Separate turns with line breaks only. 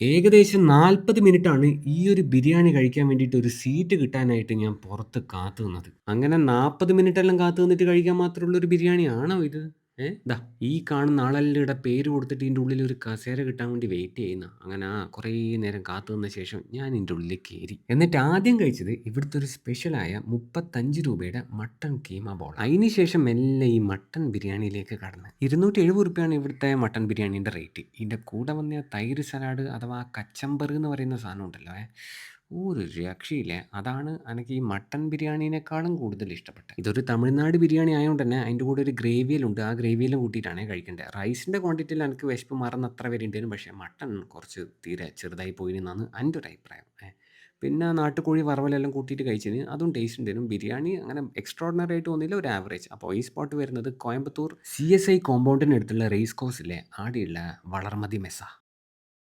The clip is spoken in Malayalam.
ഏകദേശം നാൽപ്പത് മിനിറ്റാണ് ഈ ഒരു ബിരിയാണി കഴിക്കാൻ വേണ്ടിയിട്ട് ഒരു സീറ്റ് കിട്ടാനായിട്ട് ഞാൻ പുറത്ത് കാത്തു നിന്നത്. അങ്ങനെ 40 മിനിറ്റെല്ലാം കാത്തു നിന്നിട്ട് കഴിക്കാൻ മാത്രമുള്ള ഒരു ബിരിയാണിയാണോ ഇത്? ഏ? ദാ ഈ കാണുന്ന ആളല്ലയുടെ പേര് കൊടുത്തിട്ട് ഇതിന്റെ ഉള്ളിൽ ഒരു കസേര കിട്ടാൻ വേണ്ടി വെയിറ്റ് ചെയ്യുന്ന. അങ്ങനെ ആ കുറേ നേരം കാത്തു നിന്ന ശേഷം ഞാൻ ഇതിന്റെ ഉള്ളിൽ കയറി. എന്നിട്ട് ആദ്യം കഴിച്ചത് ഇവിടുത്തെ ഒരു സ്പെഷ്യലായ 35 രൂപയുടെ മട്ടൺ കീമ ബോൾ. അതിന് ശേഷം മെല്ലെ ഈ മട്ടൺ ബിരിയാണിയിലേക്ക് കടന്ന്. 270 റുപ്യാണ് ഇവിടുത്തെ മട്ടൺ ബിരിയാണീന്റെ റേറ്റ്. ഇതിന്റെ കൂടെ വന്ന തൈര് സലാഡ് അഥവാ കച്ചമ്പർ എന്ന് പറയുന്ന സാധനം ഉണ്ടല്ലോ ഒരു രക്ഷയില്ല. അതാണ് എനിക്ക് ഈ മട്ടൻ ബിരിയാണീനേക്കാളും കൂടുതൽ ഇഷ്ടപ്പെട്ടത്. ഇതൊരു തമിഴ്നാട് ബിരിയാണി ആയതുകൊണ്ട് തന്നെ അതിന്റെ കൂടെ ഒരു ഗ്രേവിയിലുണ്ട് ആ ഗ്രേവിയിലും കൂട്ടിയിട്ടാണ് കഴിക്കേണ്ടത്. റൈസിന്റെ ക്വാണ്ടിറ്റിയിൽ എനിക്ക് വിശപ്പ് മാറുന്ന അത്ര വരുന്നുണ്ടായിരുന്നു. പക്ഷേ മട്ടൺ കുറച്ച് തീരെ ചെറുതായി പോയിന്നാണ് എന്റെ ഒരു അഭിപ്രായം. പിന്നെ പിന്നെ നാട്ടുകോഴി വറവലെല്ലാം കൂട്ടിയിട്ട് കഴിച്ചതിന് അതും ടേസ്റ്റ് ഉണ്ടായിരുന്നു. ബിരിയാണി അങ്ങനെ എക്സ്ട്രോഡിനറി ആയിട്ട് തോന്നിയില്ല. ഒരു ആവറേജ്. അപ്പോൾ ഈ സ്പോട്ട് വരുന്നത് കോയമ്പത്തൂർ സി.എസ്.ഐ കോമ്പൗണ്ടിനടുത്തുള്ള റേസ് കോഴ്സിലെ? ആടെയുള്ള വളർമതി മെസ്സ.